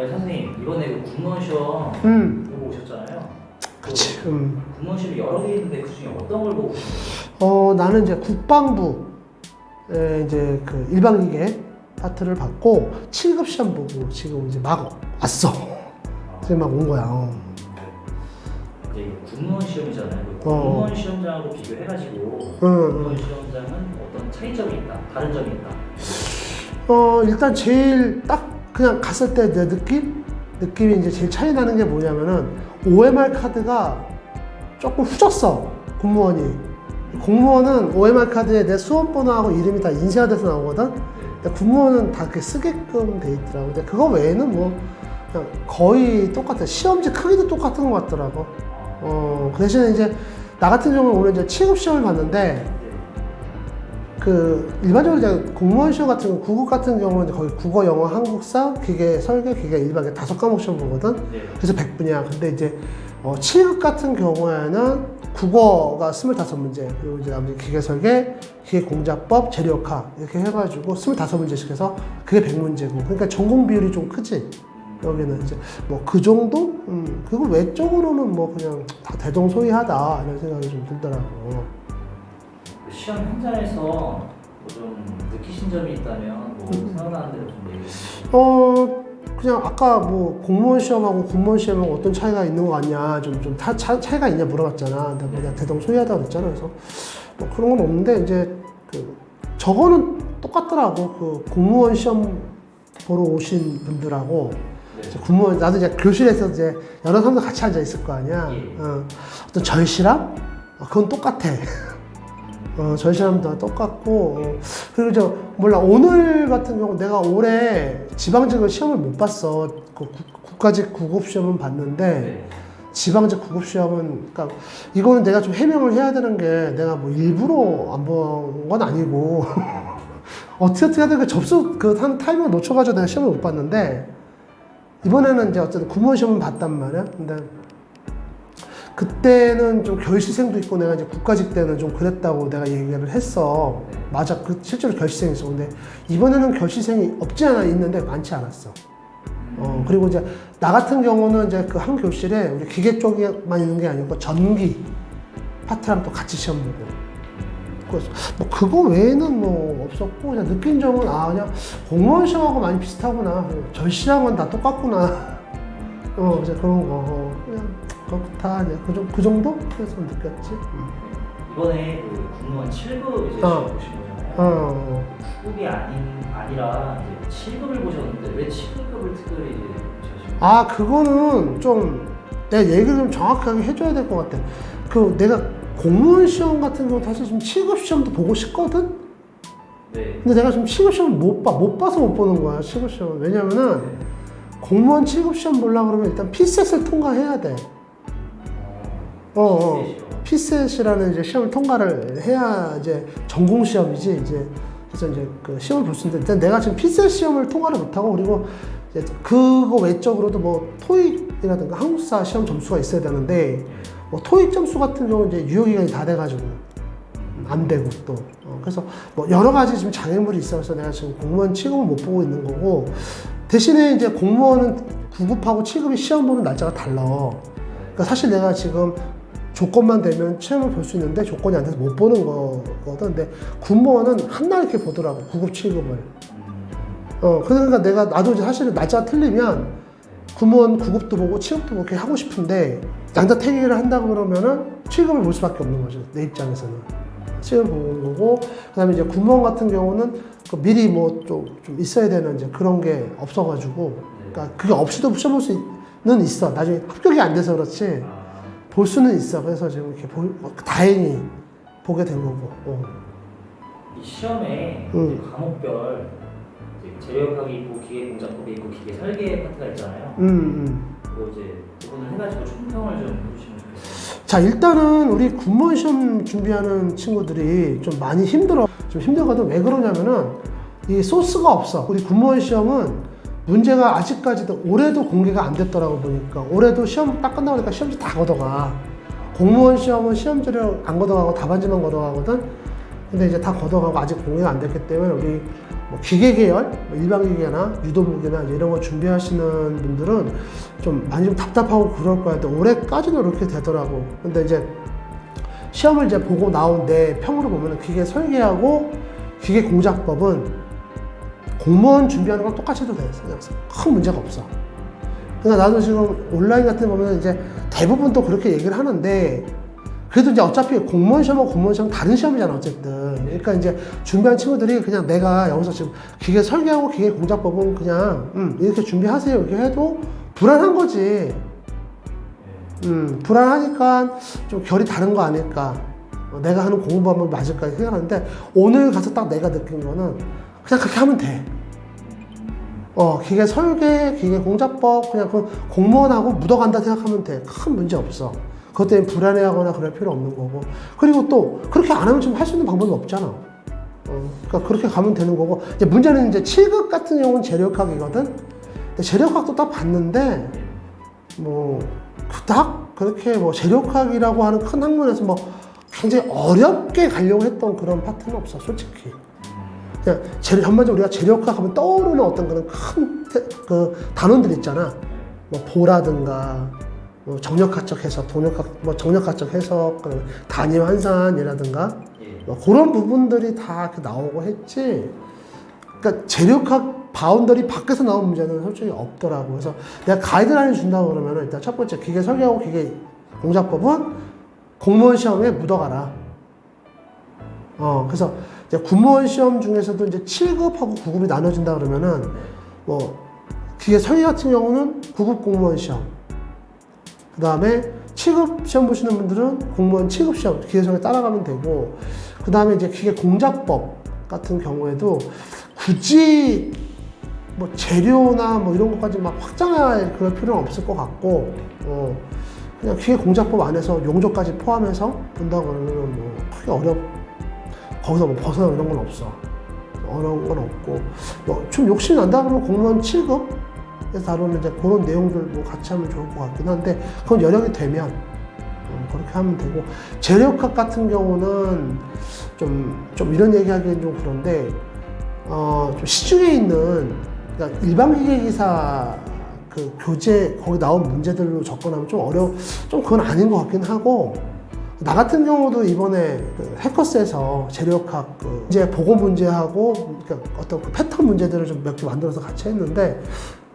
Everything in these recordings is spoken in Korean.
아니 선생님 이번에 그 공무원 시험 음, 보고 오셨잖아요. 그치. 음. 그 공무원 시험이 여러 개 있는데 그 중에 어떤 걸 보고 거예요? 어, 나는 이제 국방부 에 이제 그 일반기계 파트를 받고 7급 시험 보고 지금 이제 막 왔어. 지금 막온 거야. 어. 이제 이거 공무원 시험이잖아요. 그 어. 공무원 시험장하고 비교해가지고 응, 공무원 시험장은 어떤 차이점이 있다, 다른 점이 있다. 어, 일단 제일 딱 그냥 갔을 때 내 느낌? 느낌이 이제 제일 차이 나는 게 뭐냐면은 OMR 카드가 조금 후졌어. 공무원이. 공무원은 OMR 카드에 내 수험번호하고 이름이 다 인쇄화돼서 나오거든? 근데 공무원은 다 그렇게 쓰게끔 돼 있더라고. 근데 그거 외에는 뭐 그냥 거의 똑같아. 시험지 크기도 똑같은 것 같더라고. 어, 그 대신에 이제 나 같은 경우는 오늘 이제 7급 시험을 봤는데 그 일반적으로 이제 공무원 시험 같은 경우 국어 같은 경우는 거의 국어, 영어, 한국사, 기계, 설계, 기계 일반계 다섯 과목 시험 보거든. 네. 그래서 100분이야. 근데 이제 어, 7급 같은 경우에는 국어가 25문제, 그리고 이제 나머지 기계 설계, 기계 공작법, 재료화 이렇게 해가지고 25문제씩 해서 그게 100문제고. 그러니까 전공 비율이 좀 크지. 여기는 이제 뭐 그 정도? 음, 그거 외적으로는 뭐 그냥 다 대동소이하다 이런 생각이 좀 들더라고. 그 시험 현장에서 뭐좀 느끼신 점이 있다면 뭐 음. 생각나는 대로 좀 얘기해 주세요. 어 그냥 아까 뭐 공무원 시험하고 공무원 시험하고 어떤 차이가 있는 거 같냐 좀좀 차이가 있냐 물어봤잖아. 근데 그냥 대동 소이하다 그랬잖아. 그래서 뭐 그런 건 없는데 이제 그 저거는 똑같더라고. 그 공무원 시험 보러 오신 분들하고 네. 이제 공무원 나도 이제 교실에서 이제 여러 사람들 같이 앉아 있을 거 아니야. 예. 어, 어떤 절실함? 어, 그건 똑같아. 어, 절실함도 똑같고 어, 그리고 저 몰라 오늘 같은 경우 내가 올해 지방직을 시험을 못 봤어. 그 국- 국가직 구급 시험은 봤는데 네. 지방직 구급 시험은 그러니까 이거는 내가 좀 해명을 해야 되는 게 내가 뭐 일부러 안 본 건 아니고 어떻게 어떻게 그 접수 그 한 타이밍을 놓쳐가지고 내가 시험을 못 봤는데 이번에는 이제 어쨌든 구몬 시험은 봤단 말이야. 근데 그때는 좀 결시생도 있고 내가 이제 국가직 때는 좀 그랬다고 내가 얘기를 했어. 네. 맞아. 그 실제로 결시생이 있어. 근데 이번에는 결시생이 없지 않아 있는데 많지 않았어. 어, 그리고 이제 나 같은 경우는 이제 그 한 교실에 우리 기계 쪽에만 있는 게 아니고 전기 파트랑 또 같이 시험 보고. 뭐 그거 외에는 뭐 없었고 그냥 느낀 점은 아 그냥 공무원 시험하고 많이 비슷하구나. 절실한 건 다 똑같구나. 어 이제 그런 거 어, 그렇다 이제 그, 정- 그 정도 그래서 느꼈지. 음. 이번에 그 공무원 7급 이제 어. 거잖아요. 어. 9급이 아닌 아니라 이제 7급을 보셨는데 왜 7급을 특별히 이제 보셨어요? 아 그거는 좀 내가 얘기를 좀 정확하게 해줘야 될 것 같아. 그 내가 공무원 시험 같은 경우 사실 좀 7급 시험도 보고 싶거든. 네. 근데 내가 지금 7급 시험 못 봐. 못 봐서 못 보는 거야. 7급 시험. 왜냐면은 네. 공무원 7급 시험 보려고 그러면 일단 피셋을 통과해야 돼. 어, 어. 피셋이라는 이제 시험을 통과를 해야 이제 전공 시험이지 이제 그래서 이제 그 시험을 볼 수 있는데 일단 내가 지금 피셋 시험을 통과를 못하고 그리고 이제 그거 외적으로도 뭐 토익이라든가 한국사 시험 점수가 있어야 되는데 뭐 토익 점수 같은 경우 는 이제 유효 기간이 다 돼가지고 안 되고 또 어, 그래서 뭐 여러 가지 지금 장애물이 있어서 내가 지금 공무원 취급을 못 보고 있는 거고 대신에 이제 공무원은 9급하고 7급이 시험 보는 날짜가 달라. 그러니까 사실 내가 지금 조건만 되면 시험을 볼 수 있는데 조건이 안 돼서 못 보는 거거든. 근데 군무원은 한 날 이렇게 보더라고 9급 7급을. 어 그러니까 내가 나도 이제 사실은 날짜가 틀리면 군무원 9급도 보고 7급도 보고 이렇게 하고 싶은데 양자택일을 한다고 그러면은 7급을 볼 수밖에 없는 거죠 내 입장에서는. 7급 보는 거고 그 다음에 이제 군무원 같은 경우는 그 미리 뭐 좀 좀 있어야 되는 이제 그런 게 없어가지고 그러니까 그게 없이도 시험 볼 수는 있어. 나중에 합격이 안 돼서 그렇지. 아, 볼 수는 있어 그래서 지금 이렇게 보, 다행히 보게 된 거고 어. 이 시험에 음. 이제 과목별 이제 재료학이 있고 기계 공작법이 있고 기계 설계 파트가 있잖아요. 음, 음. 그거 이제 부분을 해가지고 총평을 좀 해주시면 좋겠어요. 자 일단은 우리 군무원 시험 준비하는 친구들이 좀 많이 힘들어 좀 힘들거든 왜 그러냐면은 이 소스가 없어 우리 군무원 시험은 문제가 아직까지도 올해도 공개가 안 됐더라고 보니까 올해도 시험 딱 끝나고 니까 시험지 다 걷어가 공무원 시험은 시험지를 안 걷어가고 답안지만 걷어가거든 근데 이제 다 걷어가고 아직 공개가 안 됐기 때문에 우리 뭐 기계 계열, 뭐 일반 기계나 유도무게나 이제 이런 거 준비하시는 분들은 좀 많이 좀 답답하고 그럴 거야. 근데 올해까지도 그렇게 되더라고. 근데 이제 시험을 이제 보고 나온 내 평으로 보면 기계 설계하고 기계 공작법은 공무원 준비하는 건 똑같이 해도 돼. 그냥 큰 문제가 없어. 그러니까 나도 지금 온라인 같은 데 보면 이제 대부분 또 그렇게 얘기를 하는데 그래도 이제 어차피 공무원 시험하고 공무원 시험 다른 시험이잖아 어쨌든 그러니까 이제 준비한 친구들이 그냥 내가 여기서 지금 기계 설계하고 기계 공작법은 그냥 음, 이렇게 준비하세요 이렇게 해도 불안한 거지 음, 불안하니까 좀 결이 다른 거 아닐까 어, 내가 하는 공부하면 맞을까 생각하는데 오늘 가서 딱 내가 느낀 거는 그냥 그렇게 하면 돼 어, 기계 설계, 기계 공작법, 그냥 그 공무원하고 묻어간다 생각하면 돼. 큰 문제 없어. 그것 때문에 불안해하거나 그럴 필요 없는 거고. 그리고 또, 그렇게 안 하면 지금 할 수 있는 방법이 없잖아. 어, 그러니까 그렇게 가면 되는 거고. 이제 문제는 이제 7급 같은 경우는 재력학이거든? 근데 재력학도 딱 봤는데, 뭐, 그닥 그렇게 뭐 재력학이라고 하는 큰 학문에서 뭐 굉장히 어렵게 가려고 했던 그런 파트는 없어, 솔직히. 그냥 재료 전반적으로 우리가 재료학 하면 떠오르는 어떤 그런 큰 그 단원들 있잖아. 뭐 보라든가 뭐 정력학적 해석, 동력학 뭐 정력학적 해석, 그다음에 단위 환산이라든가 예. 뭐 그런 부분들이 다 나오고 했지. 그러니까 재력학 바운더리 밖에서 나온 문제는 솔직히 없더라고. 그래서 내가 가이드라인을 준다고 그러면은 일단 첫 번째 기계 설계하고 기계 공작법은 공무원 시험에 묻어가라. 어, 그래서 이제 군무원 시험 중에서도 이제 7급하고 9급이 나눠진다 그러면은 뭐 기계 설계 같은 경우는 9급 공무원 시험. 그 다음에 7급 시험 보시는 분들은 공무원 7급 시험 설계 따라가면 되고 그 다음에 이제 기계 공작법 같은 경우에도 굳이 뭐 재료나 뭐 이런 것까지 막 확장할 그럴 필요는 없을 것 같고 어 그냥 기계 공작법 안에서 용도까지 포함해서 본다고 그러면 뭐 크게 어렵 거기서 뭐 벗어나 이런 건 없어. 어려운 건 없고. 뭐좀 욕심 난다 그러면 공무원 7급에서 다루는 이제 그런 내용들 뭐 같이 하면 좋을 것 같긴 한데 그건 여력이 되면 음, 그렇게 하면 되고. 재력학 같은 경우는 좀, 좀 이런 얘기하기는 좀 그런데 어, 좀 시중에 있는 그러니까 일반 기계기사 그 교재 거기 나온 문제들로 접근하면 좀 어려 좀 그건 아닌 것 같긴 하고 나 같은 경우도 이번에 그 해커스에서 재료학학 그 이제 보고 문제하고 그러니까 어떤 그 패턴 문제들을 좀 몇 개 만들어서 같이 했는데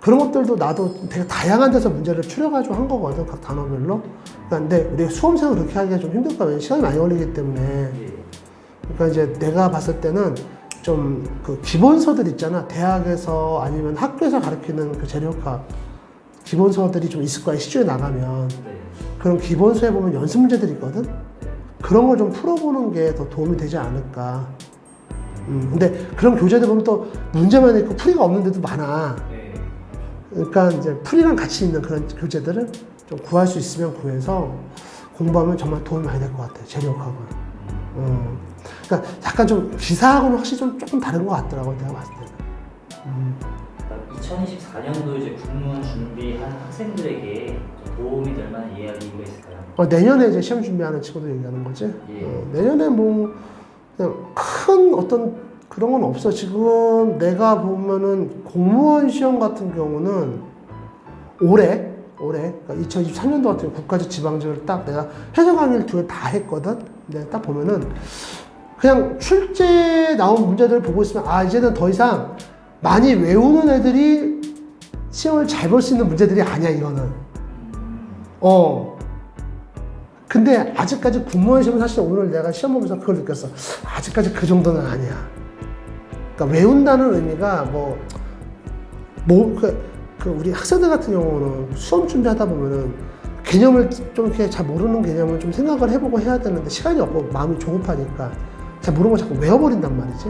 그런 것들도 나도 되게 다양한 데서 문제를 추려가지고 한 거거든 각 단어별로. 근데 우리 수험생은 그렇게 하기가 좀 힘들 거야. 시간이 많이 걸리기 때문에. 예. 그러니까 이제 내가 봤을 때는 좀 그 기본서들 있잖아. 대학에서 아니면 학교에서 가르치는 그 재료학학 기본서들이 좀 있을 거야. 시중에 나가면. 네. 그런 기본서에 보면 연습 문제들이 있거든? 그런 걸 좀 풀어보는 게 더 도움이 되지 않을까. 음, 근데 그런 교재들 보면 또 문제만 있고 풀이가 없는 데도 많아. 네. 그러니까 이제 풀이랑 같이 있는 그런 교재들을 좀 구할 수 있으면 구해서 공부하면 정말 도움이 많이 될 것 같아. 재료학은. 음. 그러니까 약간 좀 기사하고는 확실히 좀 조금 다른 것 같더라고, 내가 봤을 때는. 음. 2024년도 이제 군무원 준비한 학생들에게 좀 도움이 될 만한 이야기가 있을까요? 어, 내년에 이제 시험 준비하는 친구들 얘기하는 거지. 예. 어, 내년에 뭐 그냥 큰 어떤 그런 건 없어. 지금 내가 보면은 공무원 시험 같은 경우는 올해 올해 그러니까 2023년도 같은 국가직 지방직을 딱 내가 해설 강의를 두 개 다 했거든. 근데 딱 보면은 그냥 출제 나온 문제들을 보고 있으면 아 이제는 더 이상 많이 외우는 애들이 시험을 잘 볼 수 있는 문제들이 아니야 이거는. 어. 근데 아직까지 군무원 시험은 사실 오늘 내가 시험 보면서 그걸 느꼈어. 아직까지 그 정도는 아니야. 그러니까 외운다는 의미가 뭐, 뭐, 그, 그 우리 학생들 같은 경우는 수험 준비하다 보면은 개념을 좀 이렇게 잘 모르는 개념을 좀 생각을 해보고 해야 되는데 시간이 없고 마음이 조급하니까 잘 모르는 걸 자꾸 외워버린단 말이지.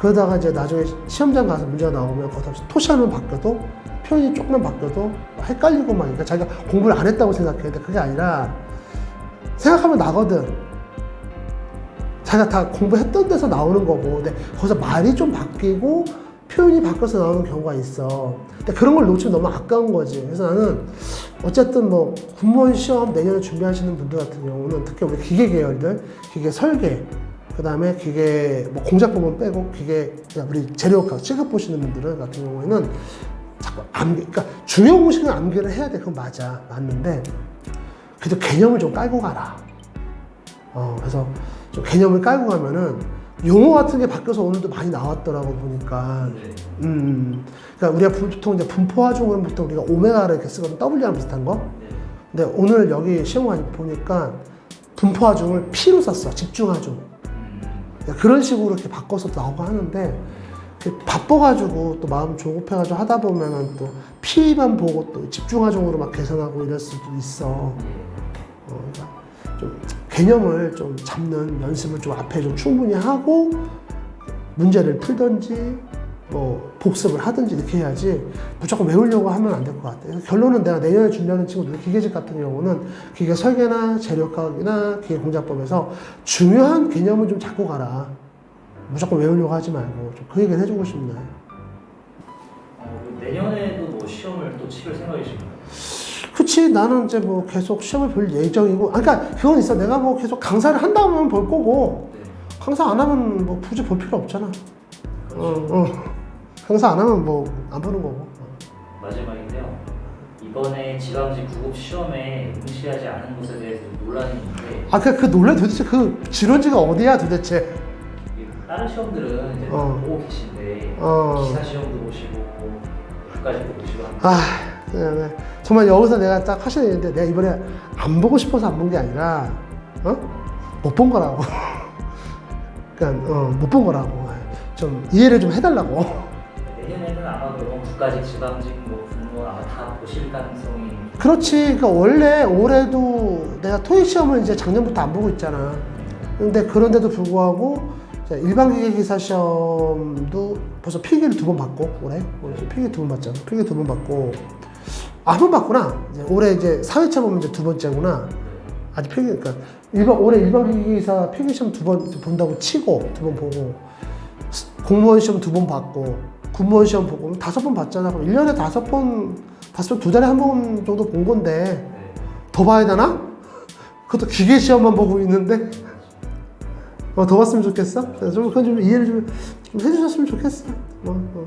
그러다가 이제 나중에 시험장 가서 문제가 나오면 거기다 토시하면 바뀌어도 표현이 조금만 바뀌어도 헷갈리고 막 그러니까 자기가 공부를 안 했다고 돼. 그게 아니라 생각하면 나거든. 자기가 다 공부했던 데서 나오는 거고, 근데 거기서 말이 좀 바뀌고 표현이 바뀌어서 나오는 경우가 있어. 근데 그런 걸 놓치면 너무 아까운 거지. 그래서 나는 어쨌든 뭐 군무원 시험 내년에 준비하시는 분들 같은 경우는 특히 우리 기계 계열들, 기계 설계, 그 다음에 기계 뭐 공작 부분 빼고 기계 그냥 우리 재료가 취급 보시는 분들은 같은 경우에는 자꾸 암기 그러니까 중요 공식은 암기를 해야 돼. 그건 맞아. 맞는데 그래도 개념을 좀 깔고 가라. 어 그래서 좀 개념을 깔고 가면은 용어 같은 게 바뀌어서 오늘도 많이 나왔더라고 보니까. 네. 음 그러니까 우리가 보통 이제 분포화종은 보통 우리가 오메가를 이렇게 쓰거든. W랑 비슷한 거. 네. 근데 오늘 여기 시험관 보니까 분포화종을 P로 썼어. 집중화종. 음, 그러니까 그런 식으로 이렇게 바꿔서 나오고 하는데 그 바빠가지고 또 마음 조급해가지고 하다 보면은 또 P만 보고 또 집중화종으로 막 계산하고 이럴 수도 있어. 네. 어, 그러니까 좀 개념을 좀 잡는 연습을 좀 앞에 좀 충분히 하고 문제를 풀던지 뭐 복습을 하든지 이렇게 해야지 무조건 외우려고 하면 안 될 것 같아요. 결론은 내가 내년에 준비하는 친구들 기계직 같은 경우는 기계 설계나 재료과학이나 기계 공작법에서 중요한 개념을 좀 잡고 가라. 무조건 외우려고 하지 말고 좀 그 얘기를 해주고 싶네. 어, 그럼 내년에도 뭐 시험을 또 치를 생각이신가요? 그치 나는 이제 뭐 계속 시험을 볼 예정이고 아 그러니까 그건 있어 내가 뭐 계속 강사를 한다면 볼 거고 네. 강사 안 하면 뭐 굳이 볼 필요 없잖아 어, 어. 강사 안 하면 뭐 안 보는 거고 마지막인데요. 이번에 지방직 구급 시험에 응시하지 않은 것에 대해서 좀 논란이 있는데 아 그그 논란 도대체 그 지론지가 어디야 도대체 이게 다른 시험들은 이제 어. 보고 계신데 어. 기사 시험도 보시고 국가직도 보시고 합니다. 아 네, 네. 정말 여기서 내가 딱 하셔야 되는데 내가 이번에 안 보고 싶어서 안 본 게 아니라 어? 못 본 거라고 그러니까 어, 못 본 거라고 좀 이해를 좀 해달라고 내년에는 아마 그럼 국가직, 지방직, 뭐 공무원 아마 다 보실 가능성이 그렇지. 그러니까 원래 올해도 내가 토익 시험을 이제 작년부터 안 보고 있잖아. 근데 그런데도 불구하고 일반 기계 기사 시험도 벌써 필기를 두 번 받고 올해 필기 두 번 받잖아. 필기 두 번 받고 아, 한번 받구나. 이제 올해 이제 사회차 보면 이제 두 번째구나. 아직 필기 그러니까 일반 올해 일반 기계 기사 필기 시험 두 번 본다고 치고 두 번 보고 스- 공무원 시험 두번 받고 군무원 시험 보고 다섯 번 봤잖아. 그럼 1년에 다섯 번 다섯 번 두 달에 한 번 정도 본 건데 네. 더 봐야 되나? 그것도 기계 시험만 보고 있는데 어, 더 봤으면 좋겠어? 좀 그건 좀 이해를 좀, 좀 해주셨으면 좋겠어. 뭐, 어.